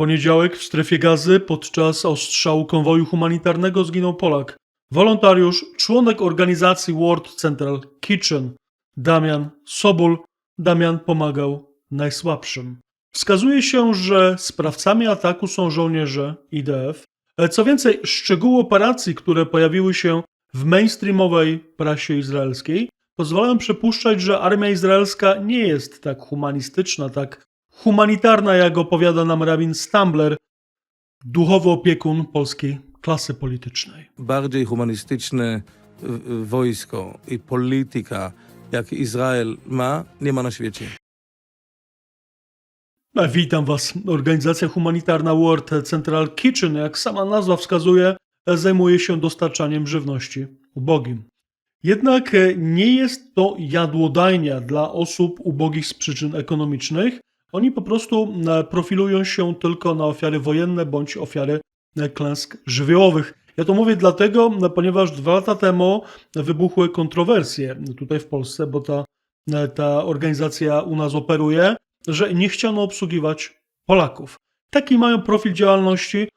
poniedziałek w strefie gazy podczas ostrzału konwoju humanitarnego zginął Polak. Wolontariusz, członek organizacji World Central Kitchen, Damian Sobul. Damian pomagał najsłabszym. Wskazuje się, że sprawcami ataku są żołnierze IDF. E, Co więcej, szczegóły operacji, które pojawiły się w mainstreamowej prasie izraelskiej, pozwalają przypuszczać, że armia izraelska nie jest tak humanistyczna, tak humanitarna, jak opowiada nam rabin Stambler, duchowy opiekun polskiej klasy politycznej. bardziej humanistyczne y, y, wojsko i polityka, jak Izrael ma, nie ma na świecie. E, Witam Was. Organizacja humanitarna World Central Kitchen, jak sama nazwa wskazuje, e, zajmuje się dostarczaniem żywności ubogim. Jednak e, nie jest to jadłodajnia dla osób ubogich z przyczyn ekonomicznych. Oni po prostu e, profilują się tylko na ofiary wojenne bądź ofiary e, klęsk żywiołowych. Ja to mówię dlatego, e, ponieważ dwa lata temu wybuchły kontrowersje tutaj w Polsce, bo ta, ta organizacja u nas operuje że nie chciano obsługiwać Polaków. Taki mają profil działalności.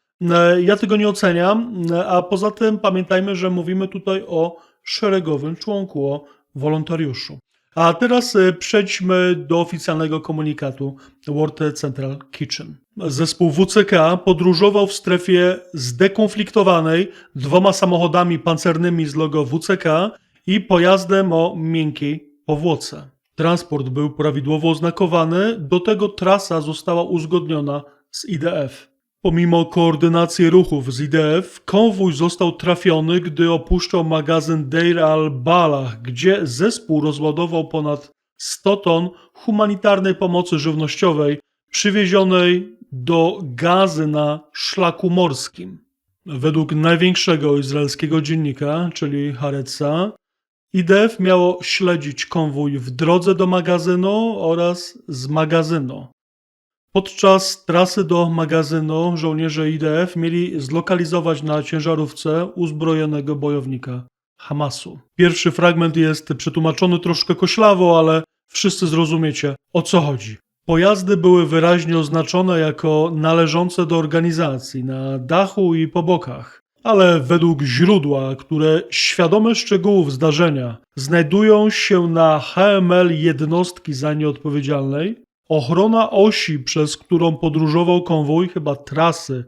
Ja tego nie oceniam, a poza tym pamiętajmy, że mówimy tutaj o szeregowym członku, o wolontariuszu. A teraz e, przejdźmy do oficjalnego komunikatu World Central Kitchen. Zespół WCK podróżował w strefie zdekonfliktowanej dwoma samochodami pancernymi z logo WCK i pojazdem o miękkiej powłoce. Transport był prawidłowo oznakowany, do tego trasa została uzgodniona z IDF. Pomimo koordynacji ruchów z IDF, konwój został trafiony, gdy opuszczał magazyn Deir al-Balah, gdzie zespół rozładował ponad 100 ton humanitarnej pomocy żywnościowej przywiezionej do gazy na szlaku morskim. Według największego izraelskiego dziennika, czyli Haaretza, IDF miało śledzić konwój w drodze do magazynu oraz z magazynu. Podczas trasy do magazynu żołnierze IDF mieli zlokalizować na ciężarówce uzbrojonego bojownika Hamasu. Pierwszy fragment jest przetłumaczony troszkę koślawo, ale wszyscy zrozumiecie o co chodzi. Pojazdy były wyraźnie oznaczone jako należące do organizacji na dachu i po bokach ale według źródła, które świadome szczegółów zdarzenia znajdują się na HML jednostki za nieodpowiedzialnej, ochrona osi, przez którą podróżował konwój, chyba trasy,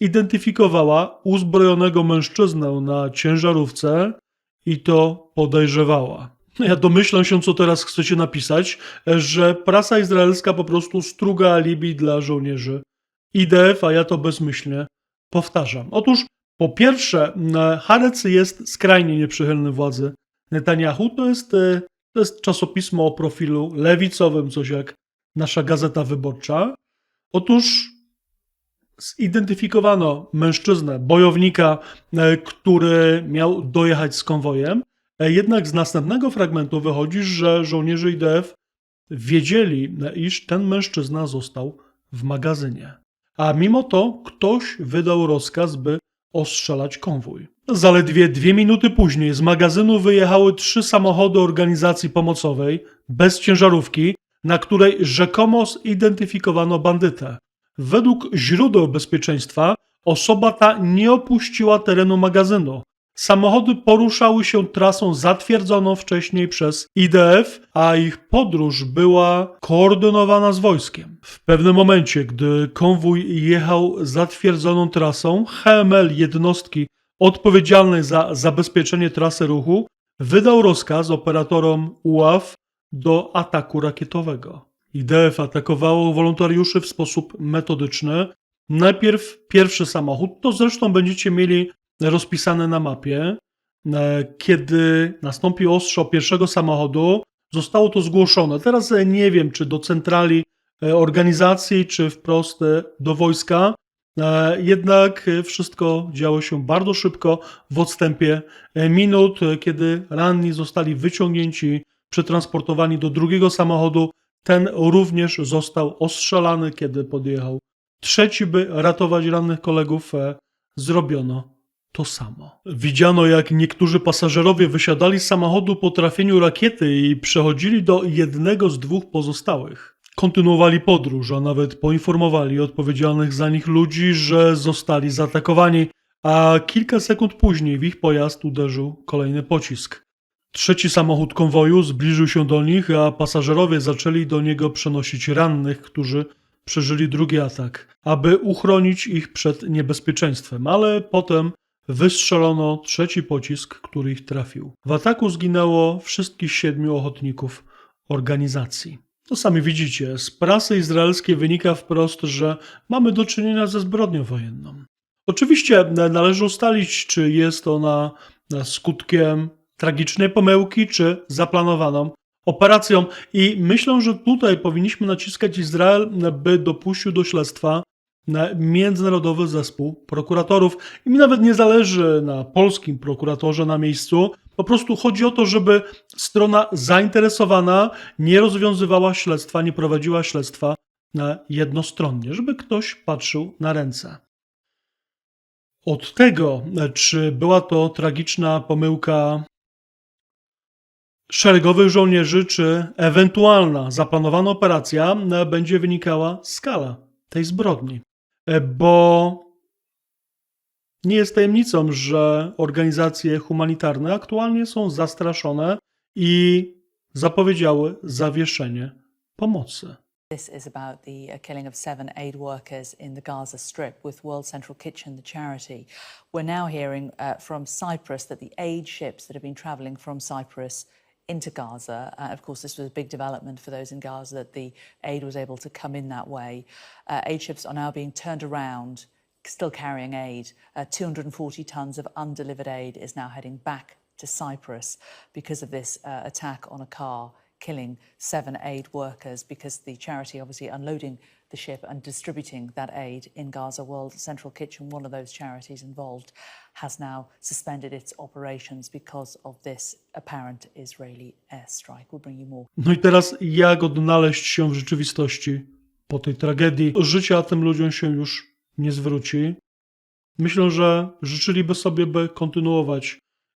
zidentyfikowała uzbrojonego mężczyznę na ciężarówce i to podejrzewała. Ja domyślam się, co teraz chcecie napisać, że prasa izraelska po prostu struga alibi dla żołnierzy IDF, a ja to bezmyślnie powtarzam. Otóż po pierwsze, Haaretz jest skrajnie nieprzychylny władzy Netanyahu. To jest, e, to jest czasopismo o profilu lewicowym, coś jak nasza gazeta wyborcza. Otóż zidentyfikowano mężczyznę, bojownika, e, który miał dojechać z konwojem. E, Jednak z następnego fragmentu wychodzi, że żołnierze IDF wiedzieli, e, iż ten mężczyzna został w magazynie. A mimo to ktoś wydał rozkaz, by ostrzelać konwój. Zaledwie dwie minuty później z magazynu wyjechały trzy samochody organizacji pomocowej bez ciężarówki, na której rzekomo zidentyfikowano bandytę. Według źródeł bezpieczeństwa osoba ta nie opuściła terenu magazynu. Samochody poruszały się trasą zatwierdzoną wcześniej przez IDF, a ich podróż była koordynowana z wojskiem. W pewnym momencie, gdy konwój jechał zatwierdzoną trasą, HML jednostki odpowiedzialnej za zabezpieczenie trasy ruchu wydał rozkaz operatorom UAW do ataku rakietowego. IDF atakowało wolontariuszy w sposób metodyczny. Najpierw pierwszy samochód, to zresztą będziecie mieli rozpisane na mapie. E, Kiedy nastąpił ostrzał pierwszego samochodu, zostało to zgłoszone. Teraz e, nie wiem, czy do centrali e, organizacji, czy wprost do wojska. Jednak wszystko działo się bardzo szybko, w odstępie minut, kiedy ranni zostali wyciągnięci, przetransportowani do drugiego samochodu. Ten również został ostrzelany, kiedy podjechał trzeci, by ratować rannych kolegów. e, Zrobiono to samo. Widziano, jak niektórzy pasażerowie wysiadali z samochodu po trafieniu rakiety i przechodzili do jednego z dwóch pozostałych. kontynuowali podróż, a nawet poinformowali odpowiedzialnych za nich ludzi, że zostali zaatakowani, a kilka sekund później w ich pojazd uderzył kolejny pocisk. Trzeci samochód konwoju zbliżył się do nich, a pasażerowie zaczęli do niego przenosić rannych, którzy przeżyli drugi atak, aby uchronić ich przed niebezpieczeństwem, ale potem wystrzelono trzeci pocisk, który ich trafił. W ataku zginęło wszystkich siedmiu ochotników organizacji. To sami widzicie, z prasy izraelskiej wynika wprost, że mamy do czynienia ze zbrodnią wojenną. Oczywiście należy ustalić, czy jest ona skutkiem tragicznej pomyłki, czy zaplanowaną operacją. I myślę, że tutaj powinniśmy naciskać Izrael, by dopuścił do śledztwa na międzynarodowy zespół prokuratorów. I mi nawet nie zależy na polskim prokuratorze na miejscu. Po prostu chodzi o to, żeby strona zainteresowana nie rozwiązywała śledztwa, nie prowadziła śledztwa jednostronnie, żeby ktoś patrzył na ręce. Od tego, czy była to tragiczna pomyłka szeregowych żołnierzy, czy ewentualna zaplanowana operacja, e, będzie wynikała skala tej zbrodni. E, Bo nie jest tajemnicą, że organizacje humanitarne aktualnie są zastraszone i zapowiedziały zawieszenie pomocy. This is about the uh, killing of seven aid workers in the Gaza Strip with World Central Kitchen, the charity. We're now hearing uh, from Cyprus that the aid ships that have been travelling from Cyprus into Gaza, uh, of course, this was a big development for those in Gaza that the aid was able to come in that way. Uh, aid ships are now being turned around, still carrying aid. Uh, 240 tons of undelivered aid is now heading back to Cyprus because of this uh, attack on a car killing seven aid workers because the charity obviously unloading the ship and distributing that aid in Gaza. World Central Kitchen, one of those charities involved, has now suspended its operations because of this apparent Israeli airstrike. We'll bring you more. No i teraz jak odnaleźć się w rzeczywistości po tej tragedii? Życia tym ludziom się już nie zwróci. Myślę, że życzyliby sobie, by kontynuować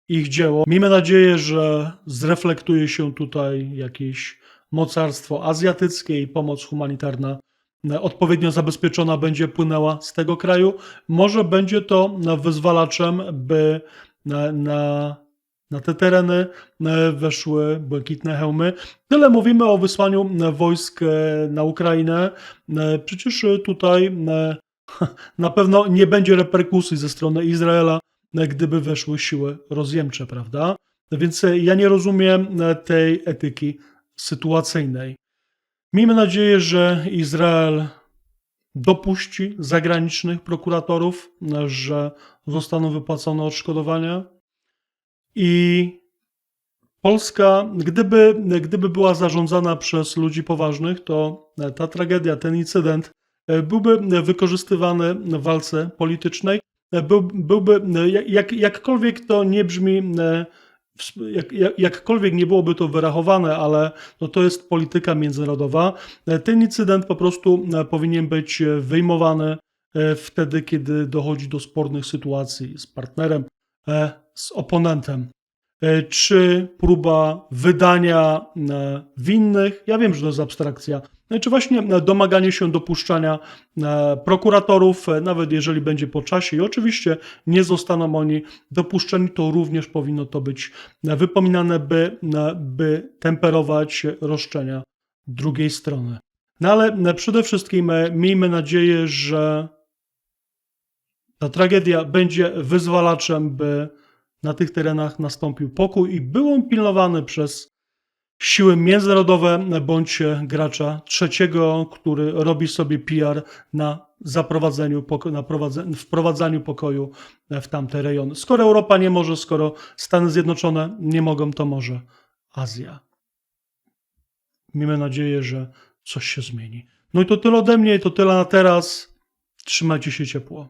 ich dzieło. Miejmy nadzieję, że zreflektuje się tutaj jakieś mocarstwo azjatyckie i pomoc humanitarna e, odpowiednio zabezpieczona będzie płynęła z tego kraju. Może będzie to wyzwalaczem, by na, na, na te tereny e, weszły błękitne hełmy. Tyle mówimy o wysłaniu e, wojsk e, na Ukrainę. E, Przecież e, tutaj e, na pewno nie będzie reperkusji ze strony Izraela, e, gdyby weszły siły rozjemcze, prawda? Więc e, ja nie rozumiem e, tej etyki sytuacyjnej. Miejmy nadzieję, że Izrael dopuści zagranicznych prokuratorów, e, że zostaną wypłacone odszkodowania i Polska, gdyby, gdyby była zarządzana przez ludzi poważnych, to ta tragedia, ten incydent byłby wykorzystywany w walce politycznej. E, Był, byłby, e, jak, jakkolwiek to nie brzmi, e, jak, jak, jakkolwiek nie byłoby to wyrachowane, ale no to jest polityka międzynarodowa. Ten incydent po prostu powinien być wyjmowany wtedy, kiedy dochodzi do spornych sytuacji z partnerem, z oponentem. Czy próba wydania winnych, ja wiem, że to jest abstrakcja, e, czy właśnie e, domaganie się dopuszczania e, prokuratorów, e, nawet jeżeli będzie po czasie i oczywiście nie zostaną oni dopuszczeni, to również powinno to być wypominane, by, by temperować roszczenia drugiej strony. No ale przede wszystkim miejmy nadzieję, że ta tragedia będzie wyzwalaczem, by na tych terenach nastąpił pokój i był on pilnowany przez siły międzynarodowe bądź gracza trzeciego, który robi sobie PR na zaprowadzeniu, na wprowadzaniu pokoju w tamte rejony. Skoro Europa nie może, skoro Stany Zjednoczone nie mogą, to może Azja. Miejmy nadzieję, że coś się zmieni. No i to tyle ode mnie, to tyle na teraz. Trzymajcie się ciepło.